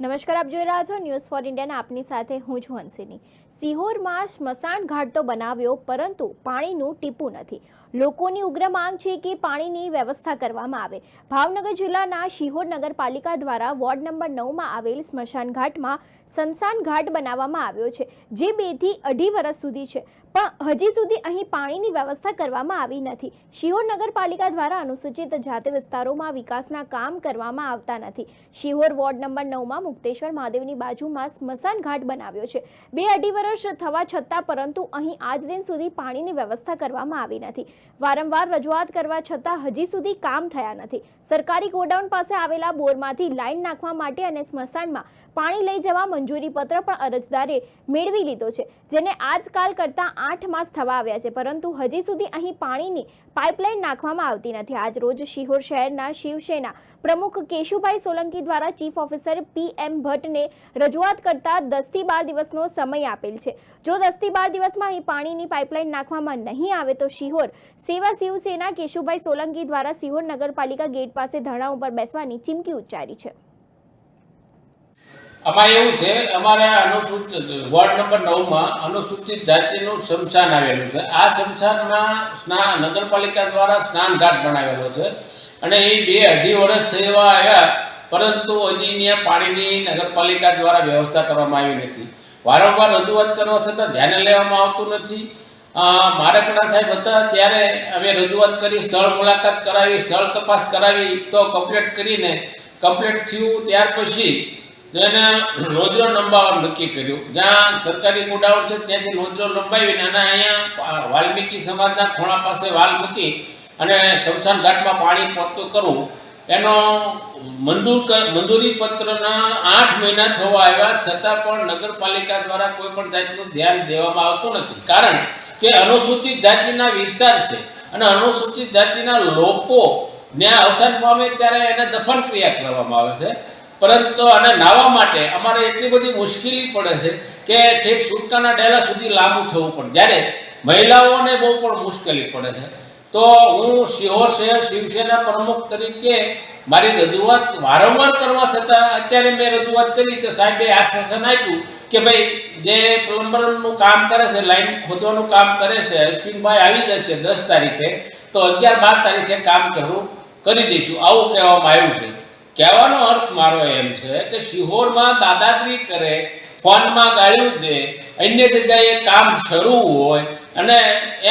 નમસ્કાર આપ જોઈ રહ્યા છો ન્યૂઝ ફોર ઇન્ડિયાના આપની સાથે હું છું હંસિની. સિહોરમાં સ્મશાન ઘાટ તો બનાવ્યો, પરંતુ પાણીનું ટીપું નથી. લોકોની ઉગ્ર માંગ છે કે પાણીની વ્યવસ્થા કરવામાં આવે. ભાવનગર જિલ્લાના શિહોર નગરપાલિકા દ્વારા વોર્ડ નંબર નવમાં આવેલ સ્મશાન ઘાટમાં સંસાન ઘાટ બનાવવામાં આવ્યો છે, જે બેથી અઢી વર્ષ સુધી છે. પણ હજી સુધી અહીં પાણીની વ્યવસ્થા કરવામાં આવી નથી. શિહોર નગરપાલિકા દ્વારા અનુસૂચિત જાતિ વિસ્તારોમાં વિકાસના કામ કરવામાં આવતા નથી. શિહોર વોર્ડ નંબર નવમાં મુક્તેશ્વર મહાદેવની બાજુમાં સ્મશાન ઘાટ બનાવ્યો છે. બે અઢી વર્ષ થવા છતાં પરંતુ અહીં આજ દિન સુધી પાણીની વ્યવસ્થા કરવામાં આવી નથી. વારંવાર રજૂઆત કરવા છતાં હજી સુધી કામ થયા નથી. સરકારી ગોડાઉન પાસે આવેલા બોરમાંથી લાઈન નાખવા માટે અને સ્મશાનમાં પાણી લઈ જવા મંજૂરી પત્ર પણ અરજદારે મેળવી લીધો છે, જેને આજકાલ કરતાં આઠ માસ થવા આવ્યા છે. પરંતુ હજી સુધી અહીં પાણીની પાઇપલાઇન નાખવામાં આવતી નથી. આજ રોજ શિહોર શહેરના શિવસેના પ્રમુખ કેશુભાઈ સોલંકી દ્વારા ચીફ ઓફિસર પી એમ ભટ્ટને રજૂઆત કરતા દસથી બાર દિવસનો સમય આપેલ છે. જો દસથી બાર દિવસમાં અહીં પાણીની પાઇપલાઇન નાખવામાં નહીં આવે તો શિહોર સેવા શિવસેના કેશુભાઈ સોલંકી દ્વારા શિહોર નગરપાલિકા ગેટ પાસે ધરણા ઉપર બેસવાની ચીમકી ઉચ્ચારી છે. આમાં એવું છે, અમારે અનુસૂચિત વોર્ડ નંબર નવમાં અનુસૂચિત જાતિનું શમશાન આવેલું છે. આ શમશાનમાં સ્નાન નગરપાલિકા દ્વારા સ્નાનઘાટ બનાવેલો છે. અને એ બે અઢી વર્ષ થવા આવ્યા, પરંતુ હજી ત્યાં પાણીની નગરપાલિકા દ્વારા વ્યવસ્થા કરવામાં આવી નથી. વારંવાર રજૂઆત કરવા છતાં ધ્યાને લેવામાં આવતું નથી. મારેકડા સાહેબ હતા ત્યારે અમે રજૂઆત કરી, સ્થળ મુલાકાત કરાવી, સ્થળ તપાસ કરાવી, તો કમ્પ્લીટ કરીને કમ્પ્લીટ થયું. ત્યાર પછી એને રોજરો લંબાવવાનું નક્કી કર્યું. જ્યાં સરકારી ગોડાઉન છે, ત્યાંથી રોજરો લંબાવીને અને અહીંયા વાલ્મીકી સમાજના ખૂણા પાસે વાલ મૂકી અને શમશાન ઘાટમાં પાણી પહોંચતું કરવું એનો મંજૂર મંજૂરી પત્રના આઠ મહિના થવા આવ્યા, છતાં પણ નગરપાલિકા દ્વારા કોઈ પણ જાતનું ધ્યાન દેવામાં આવતું નથી. કારણ કે અનુસૂચિત જાતિના વિસ્તાર છે અને અનુસૂચિત જાતિના લોકો ત્યાં અવસાન પામે ત્યારે એને દફન ક્રિયા કરવામાં આવે છે. પરંતુ અને નાવા માટે અમારે એટલી બધી મુશ્કેલી પડે છે કે ઠેક સુરકાના ડેલા સુધી લાંબુ થવું પડે જ્યારે મહિલાઓને બહુ પણ મુશ્કેલી પડે છે. તો હું શિહોર શહેર શિવસેના પ્રમુખ તરીકે મારી રજૂઆત વારંવાર કરવા છતાં અત્યારે મેં રજૂઆત કરી તો સાહેબે આશ્વાસન આપ્યું કે ભાઈ, જે પ્લમ્બરનું કામ કરે છે, લાઈન ખોદવાનું કામ કરે છે, અશ્વિનભાઈ આવી જશે દસ તારીખે, તો અગિયાર બાર તારીખે કામ શરૂ કરી દઈશું. આવું કહેવામાં આવ્યું છે. કહેવાનો અર્થ મારો એમ છે કે શિહોરમાં દાદાગીરી કરે ફોનમાં ગાળ્યું દે અન્ય જગ્યાએ કામ શરૂ હોય અને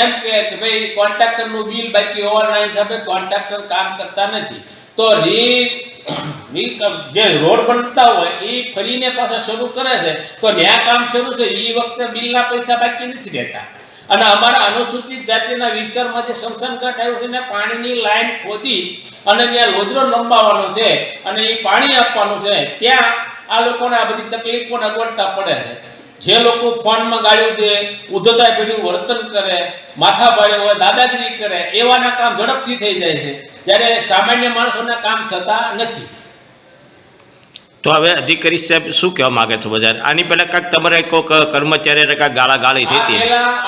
એમ કે ભાઈ કોન્ટ્રાક્ટરનું બિલ બાકી હોવાના હિસાબે કોન્ટ્રાક્ટર કામ કરતા નથી. તો રી જે રોડ બનતા હોય એ ફરીને પાછા શરૂ કરે છે. તો ન્યા કામ શરૂ છે એ વખતે બિલના પૈસા બાકી નથી દેતા. અને અમારા અનુસૂચિત જાતિના વિસ્તારમાં જે સમસન ઘાટ આવ્યું છે ને પાણીની લાઈન ખોદી અને ત્યાં લોજરો લંબાવવાનો છે અને એ પાણી આપવાનું છે. ત્યાં આ લોકોને આ બધી તકલીફોને અગવડતા પડે છે. જે લોકો ફોનમાં ગાળ્યું દે ઉદ્ધતા ભર્યું વર્તન કરે માથા ભાડે હોય દાદાગીરી કરે એવાના કામ ઝડપથી થઈ જાય છે. જ્યારે સામાન્ય માણસોના કામ થતા નથી. તો હવે અધિકારી સાહેબ શું કહેવા માંગે છે બજાર? આની પહેલા કાંઈક તમારે કોઈક કર્મચારી કાંઈક ગાળા ગાળી થઈ હતી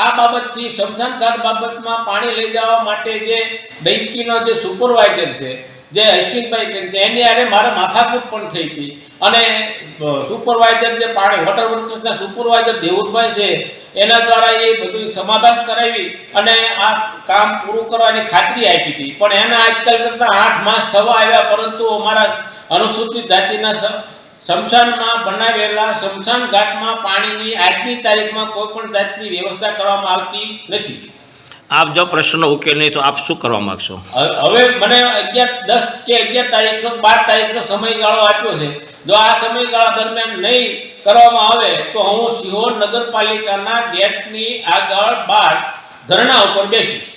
આ બાબતથી શમશાન ઘાટ બાબતમાં પાણી લઈ જવા માટે જે બેંકીનો જે સુપરવાઇઝર છે જે અશ્વિનભાઈ કરીને છે, એની આરે મારે માથાકૂટ પણ થઈ હતી. અને સુપરવાઇઝર જે પાણી વોટર વર્કર્સના સુપરવાઇઝર દેવુરભાઈ છે, એના દ્વારા એ બધું સમાધાન કરાવી અને આ કામ પૂરું કરવાની ખાતરી આપી હતી. પણ એના આજકાલ કરતાં આઠ માસ થવા આવ્યા, પરંતુ અમારા અનુસૂચિત જાતિના શમશાનમાં બનાવેલા શમશાન ઘાટમાં પાણીની આજની તારીખમાં કોઈ પણ જાતની વ્યવસ્થા કરવામાં આવતી નથી. આપ જો પ્રશ્નનો ઉકેલ નહીં તો આપ શું કરવા માંગશો? હવે મને અગિયાર દસ કે અગિયાર તારીખનો, બાર તારીખનો સમયગાળો આપ્યો છે. જો આ સમયગાળા દરમિયાન નહીં કરવામાં આવે, તો હું સિહોર નગરપાલિકાના ગેટની આગળ બહાર ધરણા ઉપર બેસીશ.